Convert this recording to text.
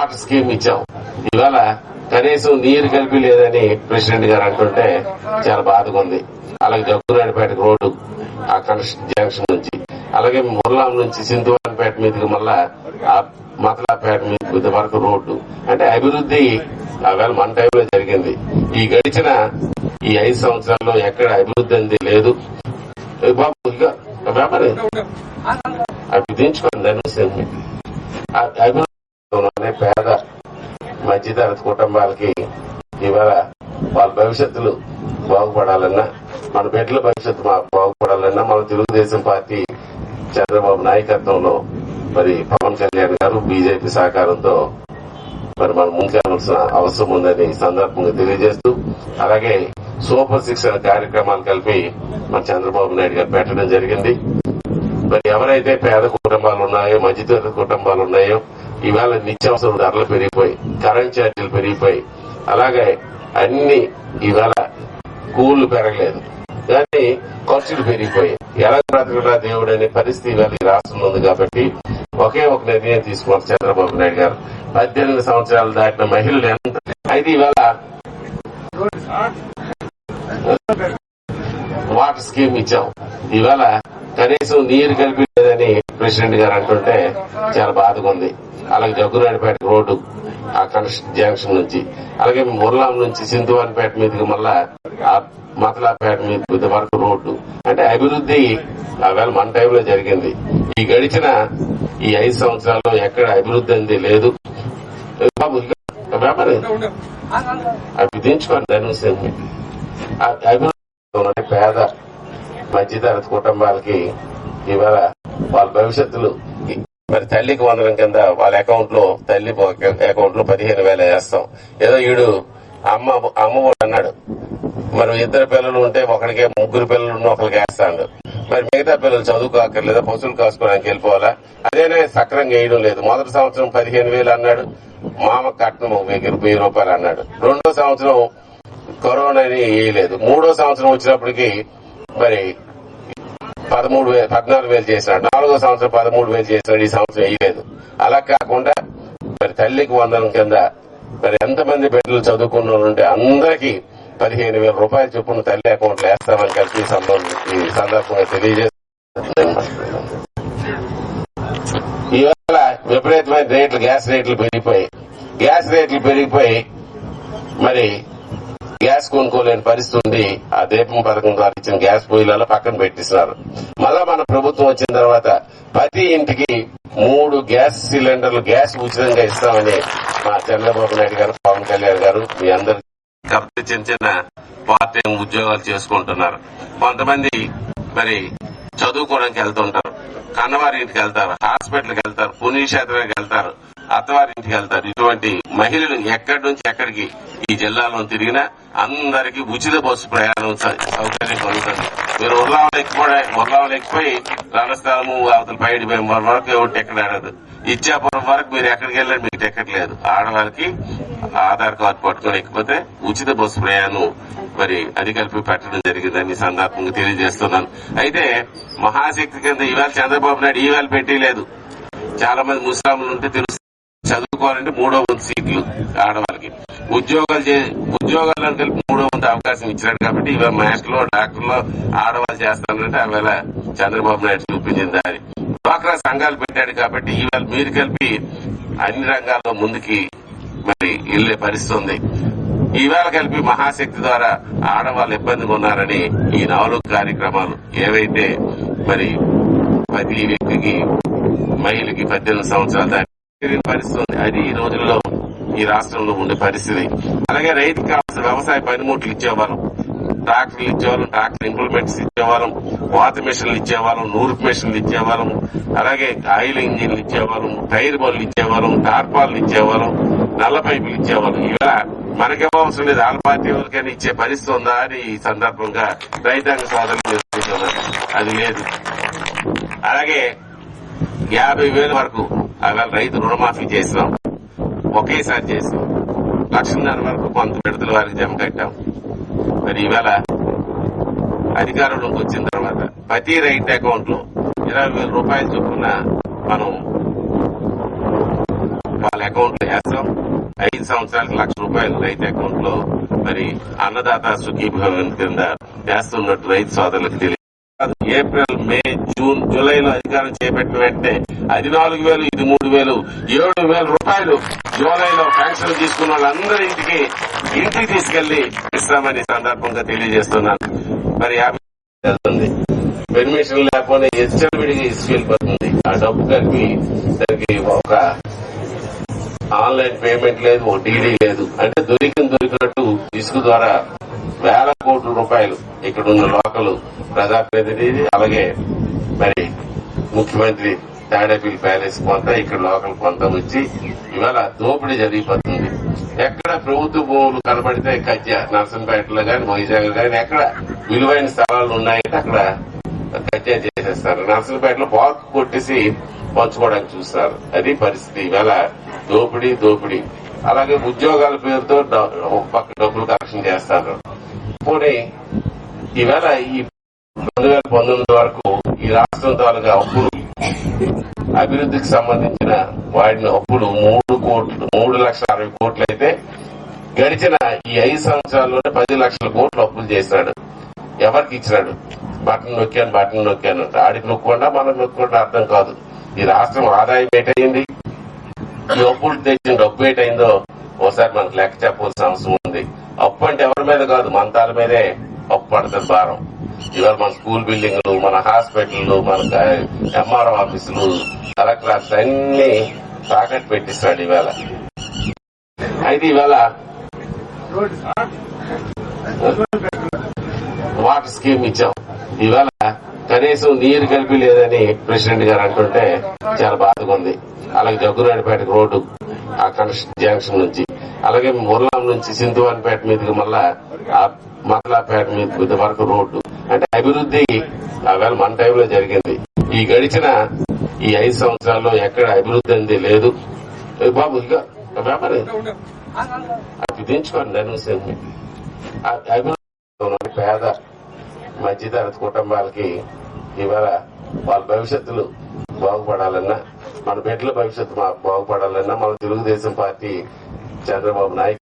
Water scheme ఇచ్చాం. ఇవాళ కనీసం నీరు కలిపి లేదని ప్రెసిడెంట్ గారు అంటుంటే చాలా బాధగా ఉంది. అలాగే జగ్గునాడిపేట రోడ్డు ఆ కనెక్షన్ జంక్షన్ నుంచి అలాగే ముర్లాం నుంచి సింధువానిపేట మీదకి మళ్ళా మతలాపేట మీద వరకు రోడ్డు. అంటే అభివృద్ధి ఆవేళ మన టైంలో జరిగింది. ఈ గడిచిన ఈ ఐదు సంవత్సరాల్లో ఎక్కడ అభివృద్ధి అనేది లేదు. బాబు ఇక వ్యాపారం అవి దించుకోండి దాని విషయం. ఆ అభివృద్ధి పేద మధ్యతరగతి కుటుంబాలకి ఇవాళ వాళ్ళ భవిష్యత్తులు బాగుపడాలన్నా మన బిడ్డల భవిష్యత్తు బాగుపడాలన్నా మన తెలుగుదేశం పార్టీ చంద్రబాబు నాయకత్వంలో మరి పవన్ కళ్యాణ్ గారు బీజేపీ సహకారంతో మరి మనం ముందుకెళ్ళాల్సిన అవసరం ఉందని సందర్భంగా తెలియజేస్తూ అలాగే సూపర్ శిక్షణ కార్యక్రమాలు కలిపి మన చంద్రబాబు నాయుడు గారు పెట్టడం జరిగింది. మరి ఎవరైతే పేద కుటుంబాలు ఉన్నాయో మధ్యతరగతి కుటుంబాలు ఉన్నాయో ఇవాళ నిత్యావసర ధరలు పెరిగిపోయి కరెంట్ ఛార్జీలు పెరిగిపోయి అలాగే అన్ని ఇవాళ కూళ్ళు పెరగలేదు. కానీ ఖర్చులు పెరిగిపోయి. ఎలా బ్రతకడా దేవుడు అనే పరిస్థితి ఇవాళ ఈ రాష్ట్రంలో ఉంది కాబట్టి ఒకే ఒక నిర్ణయం తీసుకున్నారు చంద్రబాబు నాయుడు గారు. పద్దెనిమిది సంవత్సరాలు దాటిన మహిళలు ఎంత? అయితే ఇవాళ వాటర్ స్కీమ్ ఇచ్చాం. ఇవాళ కనీసం నీరు కలిపి ప్రెసిడెంట్ గారు అంటుంటే చాలా బాధగా ఉంది. అలాగే జగ్గురాడిపేట రోడ్డు ఆ కనెక్షన్ జంక్షన్ నుంచి అలాగే ముర్లాం నుంచి సింధువానిపేట మీదకి మళ్ళా ఆ మతలాపేట మీద వరకు రోడ్డు. అంటే అభివృద్ధి ఆవేళ మన టైంలో జరిగింది. ఈ గడిచిన ఈ ఐదు సంవత్సరాల్లో ఎక్కడ అభివృద్ధి అంది లేదు. ఏ దించుకోండి అభివృద్ధి పేద. మధ్యతరగతి కుటుంబాలకి ఇవాళ వాళ్ళ భవిష్యత్తులు. మరి తల్లికి వందడం కింద వాళ్ళ అకౌంట్లో తల్లి అకౌంట్లో పదిహేను వేల వేస్తాం. ఏదో ఈడు అమ్మ అమ్మ కూడా అన్నాడు. మరి ఇద్దరు పిల్లలు ఉంటే ఒకరికే ముగ్గురు పిల్లలు ఉన్న ఒకరికి వేస్తాడు. మరి మిగతా పిల్లలు చదువుకోక్కర్లేదా పశువులు కాసుకోవడానికి వెళ్ళిపోవాలా? అదేనే సక్రంగా వేయడం లేదు. మొదటి సంవత్సరం పదిహేను వేలు అన్నాడు. మామ కట్నం వెయ్యి వెయ్యి రూపాయలు అన్నాడు. రెండో సంవత్సరం కరోనాని వేయలేదు. మూడో సంవత్సరం వచ్చినప్పటికీ మరి పదమూడు వేలు పద్నాలుగు వేలు చేసినాడు. నాలుగో సంవత్సరం పదమూడు వేలు చేసినాడు ఈ సంవత్సరం వేయలేదు అలా కాకుండా మరి తల్లికి వందనం కింద మరి ఎంతమంది బిడ్డలు చదువుకున్న వాళ్ళు ఉంటే అందరికీ పదిహేను వేల రూపాయలు చొప్పున తల్లి అకౌంట్లో వేస్తామని కలిసి ఈ సందర్భం- ఈ సందర్భంగా తెలియజేస్తున్నాను. విపరీతమైన రేట్లు గ్యాస్ రేట్లు పెరిగిపోయి గ్యాస్ రేట్లు పెరిగిపోయి మరి గ్యాస్ కొనుక్కోలేని పరిస్థితి ఉంది ఆ దీపం పథకం ద్వారా ఇచ్చిన గ్యాస్ పొయ్యిలలో పక్కన పెట్టిస్తున్నారు మళ్ళా మన ప్రభుత్వం వచ్చిన తర్వాత ప్రతి ఇంటికి మూడు గ్యాస్ సిలిండర్లు గ్యాస్ ఉచితంగా ఇస్తామని మా చంద్రబాబు నాయుడు గారు పవన్ కళ్యాణ్ గారు మీ అందరు కాబట్టి చిన్న చిన్న పార్ట్ టైం ఉద్యోగాలు చేసుకుంటున్నారు. కొంతమంది మరి చదువుకోవడానికి వెళ్తుంటారు. కన్నవారి ఇంటికి వెళ్తారు హాస్పిటల్కి వెళ్తారు పుణ్యక్షేత్రానికి వెళ్తారు. అత్తవారి ఇంటికి వెళ్తారు ఇటువంటి మహిళలు ఎక్కడి నుంచి ఎక్కడికి ఈ జిల్లాలో తిరిగినా అందరికీ ఉచిత బస్సు ప్రయాణం సౌకర్యం కలుగుతుంది. మీరు ఉర్లావలు ఎక్కిపోయి ఉర్లావలు ఎక్కిపోయి అవతల పైడి మెంబర్ వరకు ఎవరు టికెట్ ఆడదు ఇచ్చాపురం వరకు మీరు ఎక్కడికి వెళ్ళారు మీకు టికెట్ లేదు. ఆడవారికి ఆధార్ కార్డు పట్టుకొని ఎక్కిపోతే ఉచిత బస్సు ప్రయాణం మరి అది కలిపి పెట్టడం జరిగిందని సందర్భంగా తెలియజేస్తున్నాను. అయితే మహాశక్తి కింద ఈవేళ చంద్రబాబు నాయుడు ఈవేళ పెట్టలేదు చాలా మంది ముస్లాంలు ఉంటే తెలుసు. చదువుకోవాలంటే మూడో వంతు సీట్లు ఆడవాళ్ళకి. ఉద్యోగాలు చే- ఉద్యోగాలను కలిపి మూడో వంతు అవకాశం ఇచ్చాడు కాబట్టి ఇవాళ మాస్టర్లో డాక్టర్లో ఆడవాళ్ళు చేస్తానంటే ఆవేళ చంద్రబాబు నాయుడు చూపించింది దారి డ్వాక్రా సంఘాలు పెట్టాడు కాబట్టి ఇవాళ మీరు కలిపి అన్ని రంగాల్లో ముందుకి మరి వెళ్ళే పరిస్థితి ఉంది. ఇవాళ కలిపి మహాశక్తి ద్వారా ఆడవాళ్ళు ఇబ్బందిగా ఉన్నారని ఈ నాలుగు కార్యక్రమాలు ఏవైతే మరి ప్రతి వ్యక్తికి మహిళకి పద్దెనిమిది సంవత్సరాల పరిస్థితి ఉంది అది ఈ రోజుల్లో ఈ రాష్ట్రంలో ఉండే పరిస్థితి. అలాగే రైతు కావాల్సిన వ్యవసాయ పనిముట్లు ఇచ్చేవారు. ట్రాక్టర్లు ఇచ్చేవాళ్ళం ట్రాక్టర్ ఇంప్లిమెంట్స్ ఇచ్చేవాళ్ళం వాత మిషన్లు ఇచ్చేవాళ్ళం నూర్పు మిషన్లు ఇచ్చేవాళ్ళం అలాగే ఆయిల్ ఇంజిన్లు ఇచ్చేవాళ్ళం టైర్ బళ్ళు ఇచ్చేవాళ్ళం టార్పాలు ఇచ్చేవాళ్ళం నల్ల పైపులు ఇచ్చేవాళ్ళం ఇలా మనకేమో అవసరం లేదు. ఆల్ పార్టీ ఎవరికైనా ఇచ్చే పరిస్థితి ఉందా అని ఈ సందర్భంగా రైతాంగ సోదరులు అది లేదు. అలాగే యాభై వేల వరకు అలా రైతు రుణమాఫీ చేసాం ఒకేసారి చేసాం లక్షన్నర వరకు కొంత విడతల వారికి జమ కట్టాం. మరి ఈవేళ అధికారంలోకి వచ్చిన తర్వాత ప్రతి రైతు అకౌంట్లో ఇరవై వేల రూపాయలు చొప్పున మనం వాళ్ళ అకౌంట్లో వేస్తాం. ఐదు సంవత్సరాలకు లక్ష రూపాయలు రైతు అకౌంట్లో మరి అన్నదాత సుఖీభవన్ కింద వేస్తున్నట్టు రైతు సోదరులకు తెలియదు ఏప్రిల్ మే జూన్ జూలైలో అధికారం చేపట్టిన వెంటనే అది నాలుగు వేలు ఇది మూడు వేలు ఏడు వేల రూపాయలు జూలైలో ఫ్యాక్షన్ తీసుకున్న వాళ్ళందరి ఇంటికి ఇంటికి తీసుకెళ్ళి ఇస్తామని సందర్భంగా తెలియజేస్తున్నాను. మరి యాభై పెర్మిషన్ లేకపోతే ఎస్ఎల్ విడిగా ఇసుకెళ్ళిపోతుంది ఆ డబ్బు కలిపి దానికి ఒక ఆన్లైన్ పేమెంట్ లేదు ఓ డీడీ లేదు. అంటే దొరికిన దొరికినట్టు ఇసుక ద్వారా వేల కోట్ల రూపాయలు ఇక్కడ ఉన్న లోకల్ ప్రజాప్రతినిధి అలాగే మరి ముఖ్యమంత్రి తాడేపల్లి ప్యాలెస్ కొంత ఇక్కడ లోకల్ కొంత వచ్చి ఇవాళ దోపిడీ జరిగిపోతుంది. ఎక్కడ ప్రభుత్వ భూములు కనబడితే కజ్జా నర్సంపేటలో గాని వైజాగ్ గాని ఎక్కడ విలువైన స్థలాలు ఉన్నాయంటే అక్కడ కజ్జా చేసేస్తారు. నర్సంపేటలో పార్క్ కొట్టేసి పంచుకోవడానికి చూస్తారు. అది పరిస్థితి. ఇవాళ దోపిడీ దోపిడీ. అలాగే ఉద్యోగాల పేరుతో డ- ఒక పక్క డబ్బులు కలెక్షన్ చేస్తారు. పోనీ ఈవేళ ఈ రెండు వేల పంతొమ్మిది వరకు ఈ రాష్ట్రం తాలూకా అప్పులు అభివృద్ధికి సంబంధించిన వాడిన అప్పులు మూడు కోట్లు మూడు లక్షల అరవై కోట్లు అయితే గడిచిన ఈ ఐదు సంవత్సరాల్లోనే పది లక్షల కోట్లు అప్పులు చేశాడు. ఎవరికి ఇచ్చినాడు? బటన్ నొక్కాను బటన్ నొక్కాను ఆడికి నొక్కకుండా మనం నొక్కకుండా అర్థం కాదు. ఈ రాష్ట్రం ఆదాయం ఏటైంది ఈ అప్పులు తెచ్చిన డబ్బు ఏటైందో ఒకసారి మనకు లెక్క చెప్పవలసిన అవసరం ఉంది. అప్పు అంటే ఎవరి మీద కాదు మంతాల మీదే అప్పు పడుతుంది భారం. ఇవాళ మన స్కూల్ బిల్డింగ్లు మన హాస్పిటల్ మన ఎంఆర్ఓ ఆఫీసులు కలెక్టర్ ఆఫీస్ అన్ని తాకట్టు పెట్టిస్తాడు ఇవాళ. అయితే ఇవాళ వాటర్ స్కీమ్ ఇచ్చాం. ఇవాళ కనీసం నీరు కలిపి లేదని ప్రెసిడెంట్ గారు అంటుంటే చాలా బాధగా ఉంది. అలాగే జగ్గురాడిపేట రోడ్డు ఆ కనెక్షన్ జంక్షన్ నుంచి. అలాగే మురళం నుంచి సింధువాన్పేట మీదకి మళ్ళా ఆ మరలాపేట మీద వరకు రోడ్డు. అంటే అభివృద్ధి ఆవేళ మన టైంలో జరిగింది. ఈ గడిచిన ఈ ఐదు సంవత్సరాల్లో ఎక్కడ అభివృద్ధి అనేది లేదు. బాబు ఇక వ్యాపారం అది దించుకోండి నేను అభివృద్ధి పేద మధ్యతరగతి కుటుంబాలకి ఇవాళ వాళ్ళ భవిష్యత్తులు బాగుపడాలన్నా మన బిడ్డల భవిష్యత్తు బాగుపడాలన్నా మన తెలుగుదేశం పార్టీ చంద్రబాబు నాయుడు